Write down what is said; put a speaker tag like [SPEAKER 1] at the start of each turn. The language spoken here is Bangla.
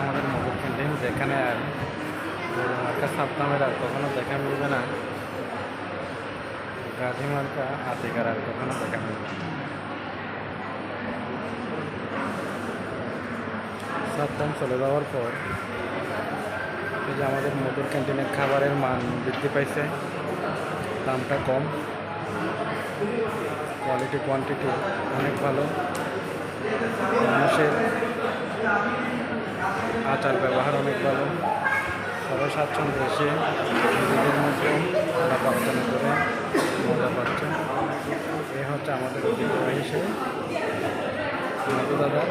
[SPEAKER 1] আমাদের মোবাইল ক্যান্টিন যেখানে আর গরু মার্কা সাপ নামের আর কখনো দেখা মিলবে না। গাধি মার্কা আতিকার আর কখনো দেখা মিলবে না চলে যাওয়ার পর এই যে আমাদের মধুর ক্যান্টিনের খাবারের মান বৃদ্ধি পাইছে, দামটা কম কোয়ালিটি কোয়ান্টিটি অনেক ভালো। মানুষের আচার ব্যবহার অনেক ভালো। সবাই স্বাচ্ছন্দ্য এসে নিজেদের মতো আলাপ আলোচনা করে মজা পাচ্ছে। এ হচ্ছে আমাদের অভিজ্ঞতা হিসেবে। মধু দাদার